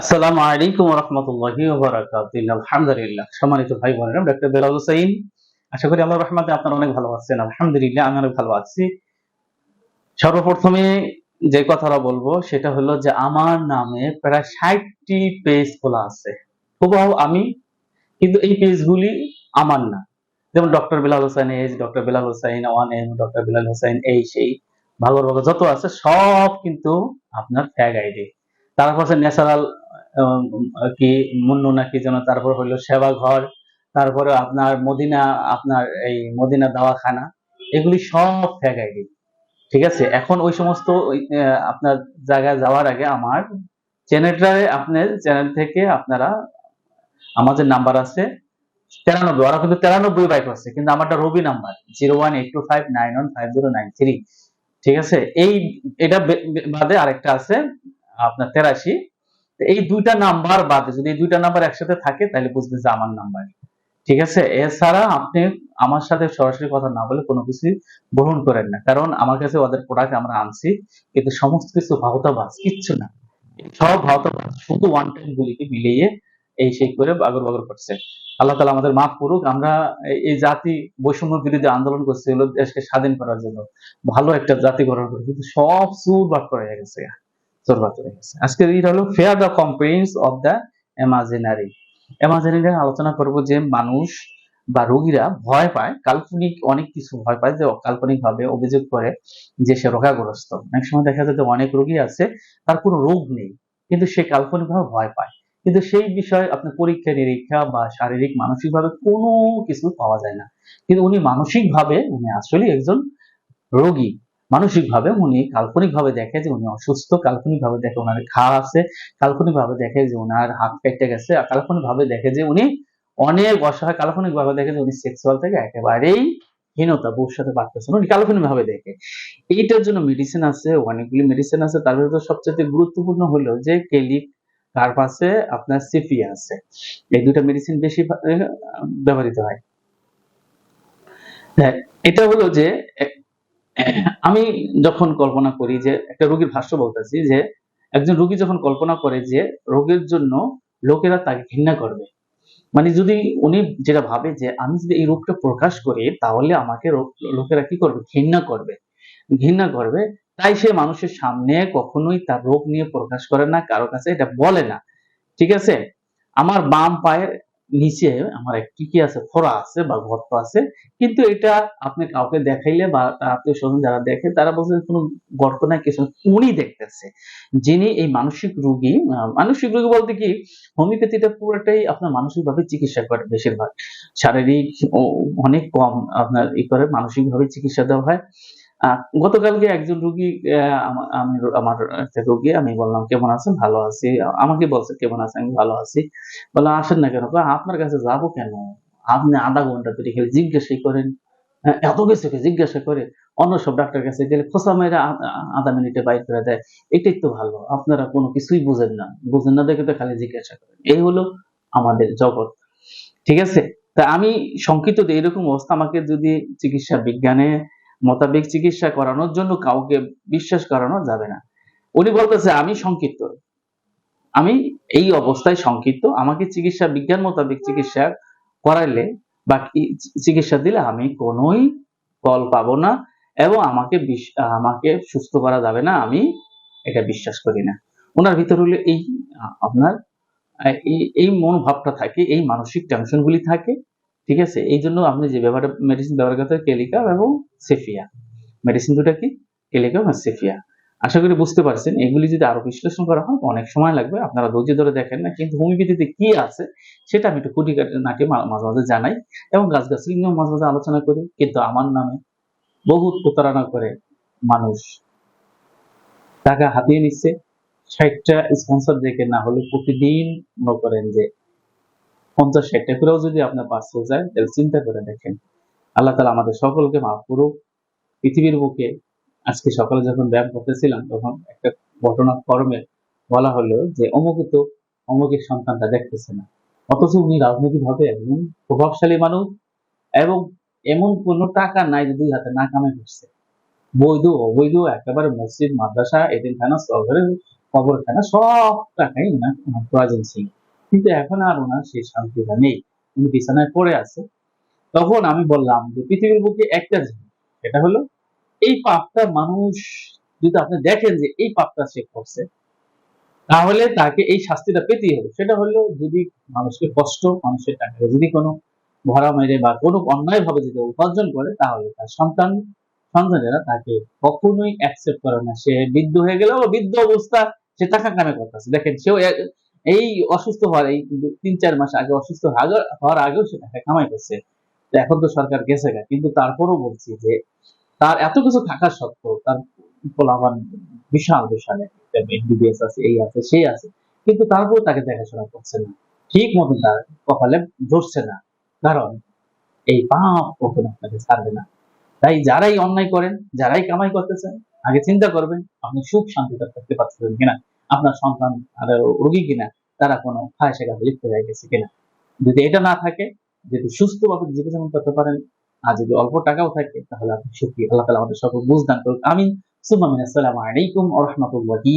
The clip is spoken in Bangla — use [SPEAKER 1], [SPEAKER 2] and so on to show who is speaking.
[SPEAKER 1] আসসালামু আলাইকুম রহমতুল্লাহি আলহামদুলিল্লাহ। সম্মানিত ভাই বোনেরা ডক্টর বেলাল হোসাইন। আশা করি আল্লাহ রহমতে আপনারা অনেক ভালো আছেন। আলহামদুলিল্লাহ, আমি অনেক ভালো আছি। সর্বপ্রথমে যে কথাটা বলব, সেটা হলো যে আমার নামে প্রায় ষাটটি পেজ খোলা আছে। হুবহু আমি, কিন্তু এই পেজগুলি আমার না। যেমন doctor Bilal Hossain as doctor Bilal Hossain one M doctor Bilal Hossain এই সেই ভাগর ভাগর যত আছে, সব কিন্তু আপনার ট্যাগ আইডি তারপর হচ্ছে ন্যাচারাল কি মুন্নু নাকি যেন তারপর হইল সেবা ঘর, তারপরে আপনার মদিনা, আপনার এই মদিনা দাওয়াখানা, এগুলি সব ট্যাগ আইডি ঠিক আছে? এখন ওই সমস্ত আপনার জায়গায় যাওয়ার আগে আমার চ্যানেলটারে আপনার চ্যানেল থেকে আপনারা, আমার যে নাম্বার আছে, তেরানব্বই, ওরা কিন্তু তেরানব্বই বাই আছে কিন্তু আমারটা Robi number zero one eight two five nine one five zero nine three ঠিক আছে? এই, এটা বাদে আরেকটা আছে, আপনার তেরাশি। এই দুইটা নাম্বার বাদে যদি এই দুইটা নাম্বার একসাথে থাকে, তাহলে বুঝবে যে আমার নাম্বার। ঠিক আছে? এছাড়া আপনি আমার সাথে সরাসরি কথা না বলে কোনো কিছু গ্রহণ করেন না। কারণ আমার কাছে ওদের প্রোডাক্ট আমরা আনছি, কিন্তু সমস্ত কিছু ভাওতাবাজ, কিচ্ছু না। সব ভাওতাবাজ, শুধু ওয়ান টাইম গুলিকে মিলিয়ে এই সেই করে বাগর বাগর করছে। আল্লাহ তালা আমাদের মাফ করুক, আমরা এই- জাতি বৈষম্য বিরোধী আন্দোলন করছিল দেশকে স্বাধীন করার জন্য। ভালো একটা জাতি গঠন করে কিন্তু সব সুর বাট করে গেছে। চোরবাদ হয়ে গেছে। আজকে এটা হলো fair the comprehends of the imaginary imaginary আলোচনা করব যে মানুষ বা রোগীরা ভয় পায়, কাল্পনিক অনেক কিছু ভয় পায় যে কাল্পনিক ভাবে অভিযোগ করে যে সে রোগাগ্রস্ত। অনেক সময় দেখা যায় যে অনেক রোগী আছে, তার কোনো রোগ নেই, কিন্তু সে কাল্পনিক ভাবে ভয় পায়। কিন্তু সেই বিষয়ে আপনার পরীক্ষা, নিরীক্ষা বা শারীরিক মানসিক ভাবে কোনো কিছু পাওয়া যায় না। কিন্তু উনি মানসিক ভাবে উনি আসলে একজন রোগী। মানসিক ভাবে উনি কাল্পনিক ভাবে দেখে যে উনি অসুস্থ কাল্পনিক ভাবে দেখে ওনার ঘা আছে কাল্পনিক ভাবে দেখে যে ওনার হাত কেটে গেছে আর কাল্পনিক ভাবে দেখে যে উনি অনেক অসহায় কাল্পনিক ভাবে দেখে যে উনি সেক্সুয়াল থেকে একেবারেই হীনতা সাথে পারতেছে না কাল্পনিক ভাবে দেখে। এইটার জন্য মেডিসিন আছে অনেকগুলি মেডিসিন আছে। তার ভিতরে সবচেয়ে গুরুত্বপূর্ণ হলো যে কেলিক কার্পাসে আপনার সিফিয়া আছে। এই দুটা মেডিসিন বেশি ব্যবহৃত হয়। হ্যাঁ, এটা হলো যে আমি যখন কল্পনা করি যে, একটা রোগীর ভাষ্য বলতেছি যে, একজন রোগী যখন কল্পনা করে যে, রোগের জন্য লোকেরা তাকে ঘৃণা করবে। মানে যদি উনি যেটা ভাবে যে, আমি যদি এই রোগটা প্রকাশ করি, তাহলে আমাকে লোকেরা কি করবে? ঘৃণা করবে। ঘৃণা করবে। তাই সে মানুষের সামনে কখনোই তার রোগ নিয়ে প্রকাশ করে না, কারও কাছে এটা বলে না। ঠিক আছে? আমার বাম পায়ের নিচে আমার একটি কি আছে, ফোড়া আছে বা গর্ত আছে। কিন্তু এটা আপনি কাউকে দেখাইলে বা আত্মীয় স্বজন যারা দেখে, তারা বলছে কোনো গর্ত নাই, কিছু। উনি দেখতেছে, যিনি এই মানসিক রোগী মানসিক রোগী বলতে কি, হোমিওপ্যাথিটা পুরোটাই আপনার মানসিক ভাবে চিকিৎসা করে বেশিরভাগ। শারীরিক অনেক কম আপনার ই করে মানসিক ভাবে চিকিৎসা দেওয়া হয়। গতকালকে একজন রোগী আমি আমার একটা রোগী আমি বললাম কেমন আছেন? ভালো আছি। আমাকে বলছে কেমন আছেন? আমি ভালো আছি। বললাম আসেন না কেন? আপনার কাছে যাব কেন? আপনি আধা ঘণ্টা ধরে খেলে জিজ্ঞাসাই করেন। হ্যাঁ, এত কিছুকে জিজ্ঞাসা করে? অন্য সব ডাক্তার কাছে গেলে খোসা মেয়েরা আধা মিনিটে বাইর করে দেয়। এটাই তো ভালো আপনারা কোনো কিছুই বুঝেন না। বুঝেন না দেখে তো খালি জিজ্ঞাসা করেন। এই হলো আমাদের জগৎ ঠিক আছে? তা আমি শঙ্কিত যে এরকম অবস্থা আমাকে যদি চিকিৎসা বিজ্ঞানে মোতাবেক চিকিৎসা করানোর জন্য কাউকে বিশ্বাস করানো যাবে না। উনি বলতেছে, আমি সংক্ষিপ্ত। আমি এই অবস্থায় সংক্ষিপ্ত। আমাকে চিকিৎসা, বিজ্ঞান মোতাবেক চিকিৎসা করাইলে বা চিকিৎসা দিলে আমি কোনোই ফল পাবো না এবং আমাকে আমাকে সুস্থ করা যাবে না। আমি এটা বিশ্বাস করি না। ওনার ভিতর হলে এই আপনার এই মনোভাবটা থাকে, এই মানসিক টেনশনগুলি থাকে। ঠিক আছে? এই জন্য আপনি যে ব্যবহার মেডিসিন ব্যবহার করতে কেলিকা এবং সেফিয়া মেডিসিন দুটা কি? কেলিকা এবং সেফিয়া আশা করি বুঝতে পারছেন। এগুলি যদি আরও বিশ্লেষণ করা হয়, অনেক সময় লাগবে। আপনারা ধৈর্য ধরে দেখেন না, কিন্তু হোমিওপ্যাথিতে কি আছে, সেটা আমি একটু কুটি নাটে মাঝে মাঝে জানাই এবং গাছগাছালি নিয়েও মাঝে মাঝে আলোচনা করি। কিন্তু আমার নামে বহুত প্রতারণা করে মানুষ। টাকা হাতিয়ে নিচ্ছে। ষাটটা স্পন্সর দেখে না হলে প্রতিদিন মনে করেন যে পঞ্চাশ ষাটটা করেও যদি আপনার পাঁচশো যায়, তাহলে চিন্তা করে দেখেন। আল্লাহ তালা আমাদের সকলকে মাফ করুক। পৃথিবীর বুকে আজকে সকালে যখন ব্যায়াম করতেছিলাম, তখন একটা ঘটনা কর্মে বলা হলো যে, অমুক তো অমুকের সন্তানটা দেখতেছে না। অথচ উনি রাজনৈতিক ভাবে একজন প্রভাবশালী মানুষ এবং এমন কোনো টাকা নাই যে দুই হাতে না কামাই করছে। বৈধ, অবৈধ, একেবারে মসজিদ, মাদ্রাসা, এতিমখানা সরকারের কবরখানা, সব টাকাই ওনার প্রয়োজন ছিল। কিন্তু এখন আর ওনার সেই শান্তিটা নেই। উনি বিছানায় পড়ে আছে। তখন আমি বললাম যে, পৃথিবীর বুকে একটা জিনিস, সেটা হলো এই পাপটা মানুষ, যদি আপনি দেখেন যে এই পাপটা সে করছে, তাহলে তাকে এই শাস্তিটা পেতেই হবে। সেটা হলো যদি মানুষকে কষ্ট, মানুষের টাকাকে যদি কোনো ভরা মেরে বা কোনো অন্যায় ভাবে যদি উপার্জন করে, তাহলে তার সন্তান, সন্তানেরা তাকে কখনোই অ্যাকসেপ্ট করে না। সে বৃদ্ধ হয়ে গেলেও বৃদ্ধ অবস্থা সে টাকা কামে করতেছে। দেখেন, সেও এই অসুস্থ হওয়ার এই দু- তিন, চার মাস আগে অসুস্থ হওয়ার আগেও সে টাকা কামাই করছে। এখন তো সরকার গেছে গা। কিন্তু তারপরও বলছি যে তার এত কিছু থাকা সত্ত্বেও তার পোলাপান বিশাল বিশাল এমবিবিএস আছে, এই আছে, সেই আছে। কিন্তু তারপর তাকে দেখাশোনা করছে না। ঠিক মতো তার কপালে ধরছে না। কারণ এই পাপ কখনো আপনাকে ছাড়বে না। তাই যারাই অন্যায় করেন, যারাই কামাই করতেছেন আগে চিন্তা করবেন, আপনি সুখ শান্তিতে থাকতে পারতেছেন কিনা। আপনার সন্তান রোগী কিনা, তারা কোনো খায় কাজে লিপ্ত হয়ে গেছে কিনা। যদি এটা না থাকে, যদি সুস্থভাবে জীবনযাপন করতে পারেন, আর যদি অল্প টাকাও থাকে, তাহলে আপনি সুখী। আল্লাহ তালা আমাদের সকল বুঝদান করুক। আমিন। সুমামিন আসসালামু আলাইকুম আ রহমতুল্লাহি